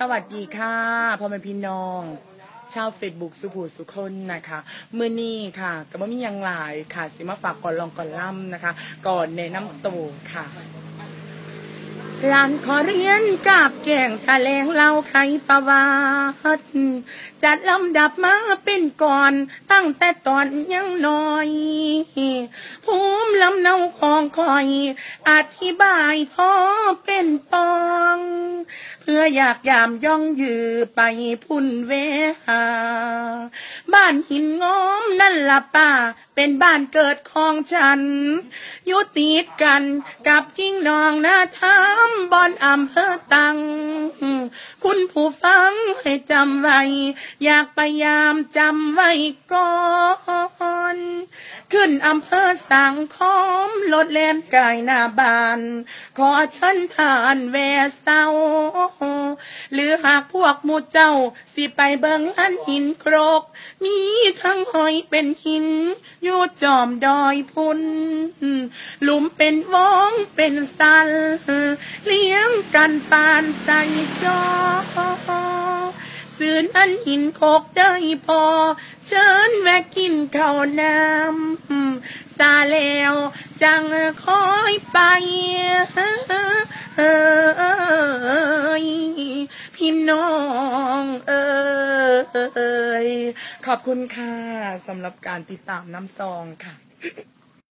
สวัสดีค่ะพ่อแม่พี่น้อง ชาวเฟซบุ๊กสุภูสุคนนะคะเมื่อนี้ค่ะก็บ่มีหยังหลายค่ะ สิมาฝากก่อนลองก่อนล่ำนะคะ ก่อนในน้ำตูค่ะหลานขอเรียนกับแกงทะเลงเล่าไขประวัติจัดลำดับมาเป็นก่อนตั้งแต่ตอนยังน้อยภูมิลำเนาของคอย อธิบายพอเป็นปอง เพื่ออยากยามย่องยือไปพุ่นเวหา บ้านหินงอมนั่นละป่า เป็นบ้านเกิดของฉันยู่ติดกันกับทิ้งนองนาทามบอนอำเภอตัง คุณผู้ฟังให้จำไว้ อยากพยายามจำไว้ก่อน ขึ้นอำเภอสังคมรถแล่นกายหน้าบาน ขอเชิญทานแวเศร้า หรือหากพวกหมูเจ้า สิไปเบิงลันหินโครก มีทั้งหอยเป็นหิน อยู่จอมดอยพุน หลุมเป็นวงเป็นสัน เลี้ยงกันปานใส่จอสื่อนั้นหินโคกได้พอ เชิญแวะกินข้าวน้ำ ซาแล้ว จังคอยไปพี่น้องเอยขอบคุณค่ะสำหรับการติดตามน้ำซองค่ะ